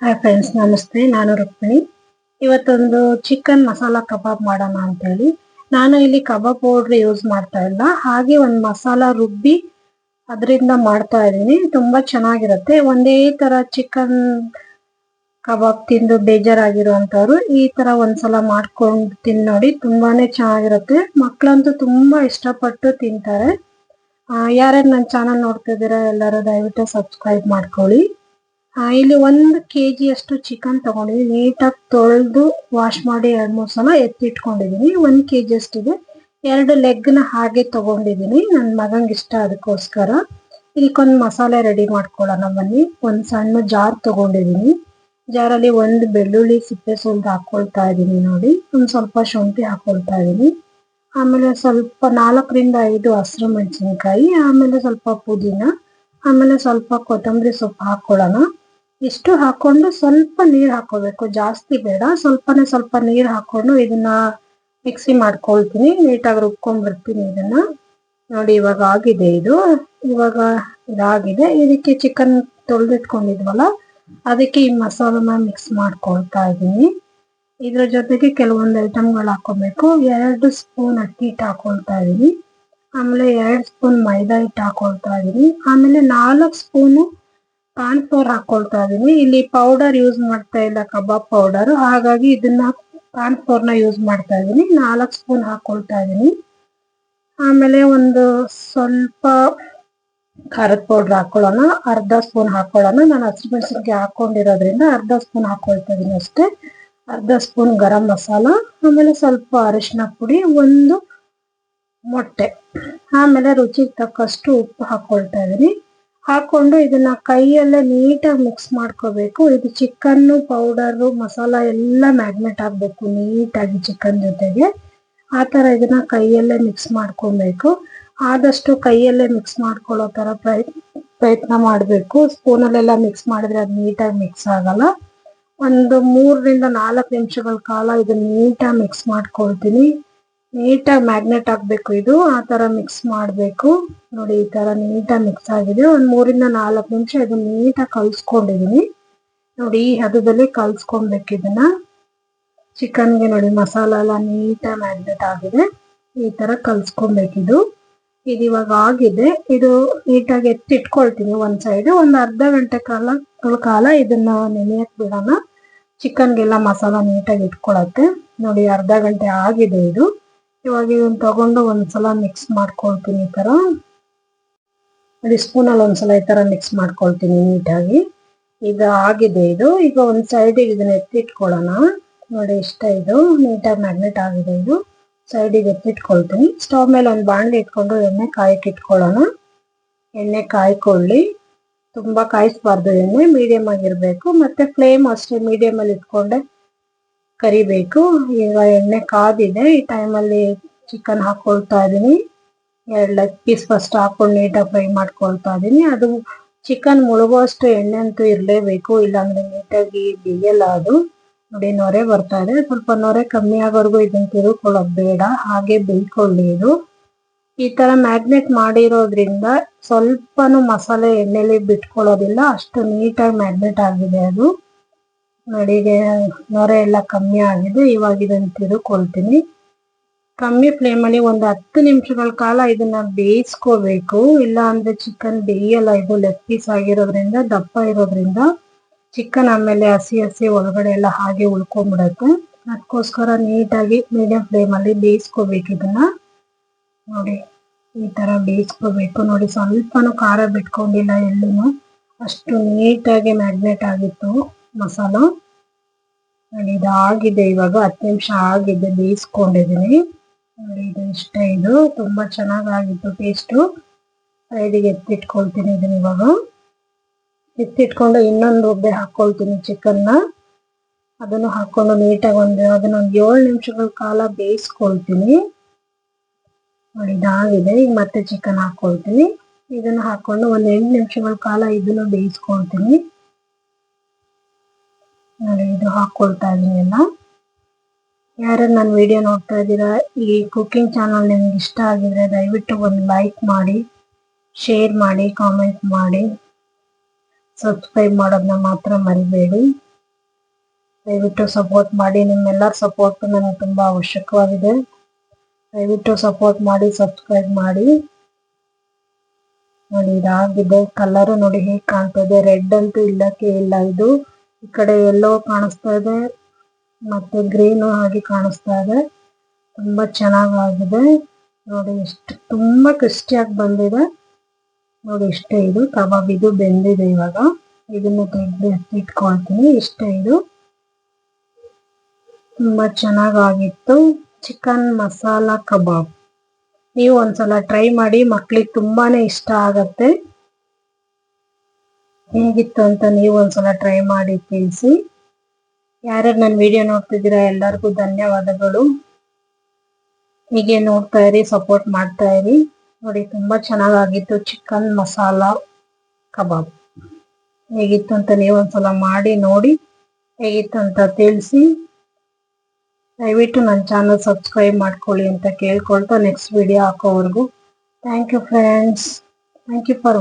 Hi friends ನಮಸ್ತೆ. ನಾನು ರುಕ್ಮಿಣಿ. ಇವತ್ತೊಂದು ಚಿಕನ್ ಮಸಾಲ ಕಬಾಬ್ ಮಾಡೋಣ ಅಂತೇಳಿ. ನಾನು ಇಲ್ಲಿ ಕಬಾಬ್ ಪೌಡ್ರ್ ಯೂಸ್ ಮಾಡ್ತಾ ಇಲ್ಲ. ಹಾಗೆ ಒಂದು ಮಸಾಲ ರುಬ್ಬಿ ಅದರಿಂದ ಮಾಡ್ತಾ ಇದ್ದೀನಿ. ತುಂಬಾ ಚೆನ್ನಾಗಿರುತ್ತೆ. ಒಂದೇ ತರ ಚಿಕನ್ ಕಬಾಬ್ ತಿಂದು ಬೇಜಾರಾಗಿರುವಂಥವ್ರು ಈ ತರ ಒಂದ್ಸಲ ಮಾಡ್ಕೊಂಡು ತಿನ್ನೋಡಿ ನೋಡಿ ತುಂಬಾನೇ ಚೆನ್ನಾಗಿರುತ್ತೆ. ಮಕ್ಕಳಂತೂ ತುಂಬಾ ಇಷ್ಟಪಟ್ಟು ತಿಂತಾರೆ. ಯಾರ್ಯಾರು ನನ್ನ ಚಾನಲ್ ನೋಡ್ತಿದ್ದೀರಾ ಎಲ್ಲರೂ ದಯವಿಟ್ಟು ಸಬ್ಸ್ಕ್ರೈಬ್ ಮಾಡ್ಕೊಳ್ಳಿ. ಇಲ್ಲಿ ಒಂದು ಕೆ ಅಷ್ಟು ಚಿಕನ್ ತಗೊಂಡಿದ್ದೀನಿ ನೀಟಾಗಿ ತೊಳೆದು ವಾಶ್ ಮಾಡಿ ಎರಡು ಮೂರು ಸಲ ಎತ್ತಿಟ್ಕೊಂಡಿದ್ದೀನಿ ಒಂದು ಕೆ ಜಿ ಅಷ್ಟಿದೆ ಎರಡು ಲೆಗ್ನ ಹಾಗೆ ತಗೊಂಡಿದ್ದೀನಿ ನನ್ನ ಮಗಂಗೆ ಇಷ್ಟ ಅದಕ್ಕೋಸ್ಕರ. ಇದಕ್ಕೊಂದು ಮಸಾಲೆ ರೆಡಿ ಮಾಡ್ಕೊಳ್ಳೋಣ ಬನ್ನಿ. ಒಂದು ಸಣ್ಣ ಜಾರ್ ತಗೊಂಡಿದ್ದೀನಿ ಜಾರಲ್ಲಿ ಒಂದು ಬೆಳ್ಳುಳ್ಳಿ ಸಿಪ್ಪೆ ಸುಲ್ದು ಹಾಕ್ಕೊಳ್ತಾ ಇದ್ದೀನಿ ನೋಡಿ. ಒಂದು ಸ್ವಲ್ಪ ಶುಂಠಿ ಹಾಕ್ಕೊಳ್ತಾ ಇದ್ದೀನಿ ಆಮೇಲೆ ಸ್ವಲ್ಪ ನಾಲ್ಕರಿಂದ ಐದು ಹಸಿರು ಮೆಣಸಿನ್ಕಾಯಿ, ಆಮೇಲೆ ಸ್ವಲ್ಪ ಪುದೀನ, ಆಮೇಲೆ ಸ್ವಲ್ಪ ಕೊತ್ತಂಬರಿ ಸೊಪ್ಪು ಹಾಕೊಳ್ಳೋಣ. ಇಷ್ಟು ಹಾಕೊಂಡು ಸ್ವಲ್ಪ ನೀರು ಹಾಕೋಬೇಕು. ಜಾಸ್ತಿ ಬೇಡ. ಸ್ವಲ್ಪನೇ ಸ್ವಲ್ಪ ನೀರು ಹಾಕೊಂಡು ಇದನ್ನ ಮಿಕ್ಸಿ ಮಾಡ್ಕೊಳ್ತೀನಿ. ನೀಟಾಗಿ ರುಬ್ಕೊಂಡ್ಬಿಡ್ತೀನಿ ಇದನ್ನ. ನೋಡಿ, ಇವಾಗ ಆಗಿದೆ ಇದು. ಇವಾಗ ಇದಾಗಿದೆ. ಇದಕ್ಕೆ ಚಿಕನ್ ತೊಳೆದಿಟ್ಕೊಂಡಿದ್ವಲ್ಲ, ಅದಕ್ಕೆ ಈ ಮಸಾಲನ ಮಿಕ್ಸ್ ಮಾಡ್ಕೊಳ್ತಾ ಇದ್ದೀನಿ ಇದ್ರ ಜೊತೆಗೆ ಕೆಲವೊಂದು ಐಟಮ್ಗಳು ಹಾಕೋಬೇಕು. ಎರಡು ಸ್ಪೂನ್ ಅಕ್ಕಿ ಹಿಟ್ಟು ಹಾಕೊಳ್ತಾ ಇದ್ದೀನಿ ಆಮೇಲೆ ಎರಡು ಸ್ಪೂನ್ ಮೈದಾ ಹಿಟ್ಟು ಹಾಕೊಳ್ತಾ ಇದ್ದೀನಿ ಆಮೇಲೆ ನಾಲ್ಕು ಸ್ಪೂನು ಕಾರ್ನ್ ಫ್ಲೋರ್ ಹಾಕೊಳ್ತಾ ಇದೀನಿ. ಇಲ್ಲಿ ಪೌಡರ್ ಯೂಸ್ ಮಾಡ್ತಾ ಇಲ್ಲ ಕಬಾಬ್ ಪೌಡರ್ ಹಾಗಾಗಿ ಇದನ್ನ ಕಾರ್ನ್ ಫ್ಲೋರ್ನ ಯೂಸ್ ಮಾಡ್ತಾ ಇದೀನಿ. ನಾಲ್ಕು ಸ್ಪೂನ್ ಹಾಕೊಳ್ತಾ ಇದೀನಿ. ಆಮೇಲೆ ಒಂದು ಸ್ವಲ್ಪ ಖಾರದ ಪೌಡರ್ ಹಾಕೊಳ್ಳೋಣ. ಅರ್ಧ ಸ್ಪೂನ್ ಹಾಕೊಳ್ಳೋಣ. ನಾನು ಹಸಿಮೆಣಸಿನ್ಕಾಯಿ ಹಾಕೊಂಡಿರೋದ್ರಿಂದ ಅರ್ಧ ಸ್ಪೂನ್ ಹಾಕೊಳ್ತಾ ಇದೀನಿ ಅಷ್ಟೇ. ಅರ್ಧ ಸ್ಪೂನ್ ಗರಂ ಮಸಾಲ. ಆಮೇಲೆ ಸ್ವಲ್ಪ ಅರಿಶಿನ ಪುಡಿ, ಒಂದು ಮೊಟ್ಟೆ. ಆಮೇಲೆ ರುಚಿಗೆ ತಕ್ಕಷ್ಟು ಉಪ್ಪು ಹಾಕೊಳ್ತಾ ಇದೀನಿ. ಹಾಕೊಂಡು ಇದನ್ನ ಕೈಯಲ್ಲೇ ನೀಟಾಗಿ ಮಿಕ್ಸ್ ಮಾಡ್ಕೋಬೇಕು. ಇದು ಚಿಕನ್ ಪೌಡರ್, ಮಸಾಲ ಎಲ್ಲ ಮ್ಯಾಗ್ನೆಟ್ ಆಗಬೇಕು ನೀಟಾಗಿ ಚಿಕನ್ ಜೊತೆಗೆ. ಆ ತರ ಇದನ್ನ ಕೈಯಲ್ಲೇ ಮಿಕ್ಸ್ ಮಾಡ್ಕೊಬೇಕು. ಆದಷ್ಟು ಕೈಯಲ್ಲೇ ಮಿಕ್ಸ್ ಮಾಡ್ಕೊಳ್ಳೋ ತರ ಪ್ರಯತ್ನ ಪ್ರಯತ್ನ ಮಾಡಬೇಕು. ಸ್ಪೂನಲ್ಲೆಲ್ಲ ಮಿಕ್ಸ್ ಮಾಡಿದ್ರೆ ಅದು ನೀಟಾಗಿ ಮಿಕ್ಸ್ ಆಗಲ್ಲ. ಒಂದು ಮೂರರಿಂದ ನಾಲ್ಕು ನಿಮಿಷಗಳ ಕಾಲ ಇದನ್ನ ನೀಟಾಗಿ ಮಿಕ್ಸ್ ಮಾಡ್ಕೊಳ್ತೀನಿ. ನೀಟಾಗಿ ಮ್ಯಾಗ್ನೆಟ್ ಹಾಕ್ಬೇಕು ಇದು. ಆ ತರ ಮಿಕ್ಸ್ ಮಾಡಬೇಕು. ನೋಡಿ, ಈ ತರ ನೀಟಾಗಿ ಮಿಕ್ಸ್ ಆಗಿದೆ. ಒಂದು ಮೂರಿಂದ ನಾಲ್ಕು ನಿಮಿಷ ಇದನ್ನ ನೀಟಾಗಿ ಕಲ್ಸ್ಕೊಂಡಿದೀನಿ. ನೋಡಿ, ಈ ಹದದಲ್ಲಿ ಕಲ್ಸ್ಕೊಬೇಕು ಇದನ್ನ. ಚಿಕನ್ಗೆ ನೋಡಿ, ಮಸಾಲ ಎಲ್ಲ ನೀಟಾಗಿ ಮ್ಯಾಗ್ನೆಟ್ ಆಗಿದೆ. ಈ ತರ ಕಲ್ಸ್ಕೊಬೇಕಿದು ಇದು. ಇವಾಗ ಆಗಿದೆ. ಇದು ನೀಟಾಗಿ ಎತ್ತಿಟ್ಕೊಳ್ತೀನಿ ಒಂದು ಸೈಡ್ ಒಂದು ಅರ್ಧ ಗಂಟೆ ಕಾಲ ಕಾಲ ಇದನ್ನ ನೆನೆಯಕ್ ಬಿಡೋಣ. ಚಿಕನ್ಗೆಲ್ಲ ಮಸಾಲ ನೀಟಾಗಿ ಇಟ್ಕೊಳತ್ತೆ ನೋಡಿ, ಅರ್ಧ ಗಂಟೆ ಆಗಿದೆ ಇದು. ಇವಾಗ ಇದನ್ನ ತಗೊಂಡು ಒಂದ್ಸಲ ಮಿಕ್ಸ್ ಮಾಡ್ಕೊಳ್ತೀನಿ ಈ ತರ. ನೋಡಿ ಸ್ಪೂನಲ್ಲಿ ಒಂದ್ಸಲ ಈ ತರ ಮಿಕ್ಸ್ ಮಾಡ್ಕೊಳ್ತೀನಿ ನೀಟಾಗಿ. ಈಗ ಆಗಿದೆ ಇದು. ಈಗ ಒಂದ್ ಸೈಡ್ ಇದನ್ನ ಎತ್ತಿಟ್ಕೊಳ್ಳೋಣ. ನೋಡಿ ಇಷ್ಟ ಇದು. ನೀಟಾಗಿ ಮ್ಯಾಗ್ನೆಟ್ ಆಗಿದೆ ಇದು. ಸೈಡಿಗೆ ಎತ್ತಿಟ್ಕೊಳ್ತೀನಿ. ಸ್ಟವ್ ಮೇಲೆ ಒಂದು ಬಾಣಲಿ ಇಟ್ಕೊಂಡು ಎಣ್ಣೆ ಕಾಯಕ್ಕೆ ಇಟ್ಕೊಳ್ಳೋಣ. ಎಣ್ಣೆ ಕಾಯ್ಕೊಳ್ಳಿ. ತುಂಬಾ ಕಾಯಿಸ್ಬಾರ್ದು ಎಣ್ಣೆ. ಮೀಡಿಯಂ ಆಗಿರ್ಬೇಕು. ಮತ್ತೆ ಫ್ಲೇಮ್ ಅಷ್ಟೇ ಮೀಡಿಯಂ ಅಲ್ಲಿ ಇಟ್ಕೊಂಡೆ ಕರಿಬೇಕು. ಈಗ ಎಣ್ಣೆ ಕಾದಿದೆ. ಈ ಟೈಮಲ್ಲಿ ಚಿಕನ್ ಹಾಕೊಳ್ತಾ ಇದೀನಿ. ಎರಡು ಲೆಗ್ ಪೀಸ್ ಫಸ್ಟ್ ಹಾಕೊಂಡು ನೀಟಾಗಿ ಫ್ರೈ ಮಾಡ್ಕೊಳ್ತಾ ಇದೀನಿ. ಅದು ಚಿಕನ್ ಮುಳುಗುವಷ್ಟು ಎಣ್ಣೆ ಅಂತೂ ಇರಲೇಬೇಕು. ಇಲ್ಲಾಂದ್ರೆ ನೀಟಾಗಿ ಬೇಯಲ್ಲ ಅದು. ನೋಡಿ ನೊರೆ ಬರ್ತಾ ಇದೆ. ಸ್ವಲ್ಪ ನೊರೆ ಕಮ್ಮಿ ಆಗೋವರೆಗೂ ಇದನ್ನ ತಿರುಕೊಳ್ಳೋದು ಬೇಡ. ಹಾಗೆ ಬೇಯ್ಕೊಳ್ಳಿ ಇದು. ಈ ತರ ಮ್ಯಾಗ್ನೆಟ್ ಮಾಡಿರೋದ್ರಿಂದ ಸ್ವಲ್ಪನೂ ಮಸಾಲೆ ಎಣ್ಣೆಲಿ ಬಿಟ್ಕೊಳ್ಳೋದಿಲ್ಲ. ಅಷ್ಟು ನೀಟಾಗಿ ಮ್ಯಾಗ್ನೆಟ್ ಆಗಿದೆ ಅದು. ನೋಡಿ ಈಗ ನೊರೆ ಎಲ್ಲ ಕಮ್ಮಿ ಆಗಿದೆ. ಇವಾಗ ಇದನ್ನು ತಿರುಕೊಳ್ತೀನಿ. ಕಮ್ಮಿ ಫ್ಲೇಮಲ್ಲಿ ಒಂದು ಹತ್ತು ನಿಮಿಷಗಳ ಕಾಲ ಇದನ್ನ ಬೇಯಿಸ್ಕೋಬೇಕು. ಇಲ್ಲ ಅಂದ್ರೆ ಚಿಕನ್ ಬೇಯಲ್ಲ, ಇದು ಲೆಗ್ ಪೀಸ್ ಆಗಿರೋದ್ರಿಂದ, ದಪ್ಪ ಇರೋದ್ರಿಂದ ಚಿಕನ್ ಆಮೇಲೆ ಹಸಿ ಹಸಿ ಒಳಗಡೆ ಎಲ್ಲ ಹಾಗೆ ಉಳ್ಕೊಂಡ್ಬಿಡತ್ತೆ ಅದಕ್ಕೋಸ್ಕರ ನೀಟಾಗಿ ಮೀಡಿಯಂ ಫ್ಲೇಮಲ್ಲಿ ಬೇಯಿಸ್ಕೋಬೇಕು ಇದನ್ನ. ನೋಡಿ, ಈ ತರ ಬೇಯಿಸ್ಕೋಬೇಕು. ನೋಡಿ, ಸ್ವಲ್ಪನೂ ಖಾರ ಬಿಟ್ಕೊಂಡಿಲ್ಲ ಎಲ್ಲೂ ಅಷ್ಟು ನೀಟಾಗಿ ಮ್ಯಾಗ್ನೆಟ್ ಆಗಿತ್ತು ಮಸಾಲ. ನೋಡಿ ಇದು ಆಗಿದೆ ಇವಾಗ ಹತ್ತು ನಿಮಿಷ ಆಗಿದೆ ಬೇಯಿಸ್ಕೊಂಡಿದ್ದೀನಿ. ನೋಡಿ ಇದು ಇಷ್ಟ ಇದು. ತುಂಬ ಚೆನ್ನಾಗಾಗಿತ್ತು ಟೇಸ್ಟು. ಸೈಡಿಗೆ ಎತ್ತಿಟ್ಕೊಳ್ತೀನಿ ಇದನ್ನ ಇವಾಗ. ಎತ್ತಿಟ್ಕೊಂಡು ಇನ್ನೊಂದು ಒಬ್ಬೆ ಹಾಕೊಳ್ತೀನಿ ಚಿಕನ್ನ. ಅದನ್ನು ಹಾಕೊಂಡು ನೀಟಾಗಿ ಒಂದು, ಅದನ್ನ ಒಂದು ಏಳು ನಿಮಿಷಗಳ ಕಾಲ ಬೇಯಿಸ್ಕೊಳ್ತೀನಿ. ನೋಡಿ, ಇದಾಗಿದೆ. ಈಗ ಮತ್ತೆ ಚಿಕನ್ ಹಾಕ್ಕೊಳ್ತೀನಿ. ಇದನ್ನು ಹಾಕೊಂಡು ಒಂದು ಎಂಟು ನಿಮಿಷಗಳ ಕಾಲ ಇದನ್ನು ಬೇಯಿಸ್ಕೊಳ್ತೀನಿ. ನೋಡಿ, ಇದು ಹಾಕೊಳ್ತಾ ಇದೀನಿ ಎಲ್ಲ ಯಾರು ನನ್ನ ವಿಡಿಯೋ ನೋಡ್ತಾ ಇದ್ದೀರಾ, ಈ ಕುಕಿಂಗ್ ಚಾನಲ್ ನಿಮ್ಗೆ ಇಷ್ಟ ಆಗಿದ್ರೆ ದಯವಿಟ್ಟು ಒಂದು ಲೈಕ್ ಮಾಡಿ ಶೇರ್ ಮಾಡಿ ಕಾಮೆಂಟ್ ಮಾಡಿ. ಸಬ್ಸ್ಕ್ರೈಬ್ ಮಾಡೋದನ್ನ ಮಾತ್ರ ಮರಿಬೇಡಿ. ದಯವಿಟ್ಟು ಸಪೋರ್ಟ್ ಮಾಡಿ, ನಿಮ್ಮೆಲ್ಲರ ಸಪೋರ್ಟ್ ನನಗೆ ತುಂಬ ಅವಶ್ಯಕವಾಗಿದೆ. ದಯವಿಟ್ಟು ಸಪೋರ್ಟ್ ಮಾಡಿ ಸಬ್ಸ್ಕ್ರೈಬ್ ಮಾಡಿ. ನೋಡಿ, ಇದಾಗಿದೆ ಕಲರ್ ನೋಡಿ ಹೇಗೆ ಕಾಣ್ತಾ ಇದೆ. ರೆಡ್ ಅಂತೂ ಇಲ್ಲಕ್ಕೆ ಇಲ್ಲ ಇದು. ಈ ಕಡೆ ಎಲ್ಲೋ ಕಾಣಿಸ್ತಾ ಇದೆ, ಮತ್ತೆ ಗ್ರೀನ್ ಆಗಿ ಕಾಣಿಸ್ತಾ ಇದೆ. ತುಂಬಾ ಚೆನ್ನಾಗಾಗಿದೆ. ನೋಡಿ, ಎಷ್ಟು ತುಂಬಾ ಕ್ರಿಸ್ಟಿಯಾಗಿ ಬಂದಿದೆ. ನೋಡಿ, ಇಷ್ಟೇ ಇದು. ಕಬಾಬ್ ಇದು ಬೆಂದಿದೆ ಇವಾಗ. ಇದನ್ನ ತೆಗೆದು ಇಟ್ಕೊಳ್ತೀನಿ. ಇಷ್ಟೇ ಇದು. ತುಂಬಾ ಚೆನ್ನಾಗಾಗಿತ್ತು. Chicken masala kebab. ನೀವು ಒಂದ್ಸಲ ಟ್ರೈ ಮಾಡಿ, ಮಕ್ಳಿಗೆ ತುಂಬಾನೇ ಇಷ್ಟ ಆಗತ್ತೆ. ಹೇಗಿತ್ತು ಅಂತ ನೀವು ಒಂದ್ಸಲ ಟ್ರೈ ಮಾಡಿ ತಿಳಿಸಿ. ಯಾರ್ಯಾರು ನನ್ನ ವಿಡಿಯೋ ನೋಡ್ತಿದ್ದೀರಾ ಎಲ್ಲರಿಗೂ ಧನ್ಯವಾದಗಳು. ಹೀಗೆ ನೋಡ್ತಾ ಇರಿ ಸಪೋರ್ಟ್ ಮಾಡ್ತಾ ಇರಿ. ನೋಡಿ, ತುಂಬಾ ಚೆನ್ನಾಗಾಗಿತ್ತು ಚಿಕನ್ ಮಸಾಲ ಕಬಾಬ್ ಹೇಗಿತ್ತು ಅಂತ ನೀವು ಒಂದ್ಸಲ ಮಾಡಿ, ನೋಡಿ. ಹೇಗಿತ್ತು ಅಂತ ತಿಳಿಸಿ. ದಯವಿಟ್ಟು ನನ್ನ ಚಾನಲ್ ಸಬ್ಸ್ಕ್ರೈಬ್ ಮಾಡ್ಕೊಳ್ಳಿ ಅಂತ ಕೇಳ್ಕೊಳ್ತಾ next video ಹಾಕೋವರೆಗೂ. Thank you friends thank you for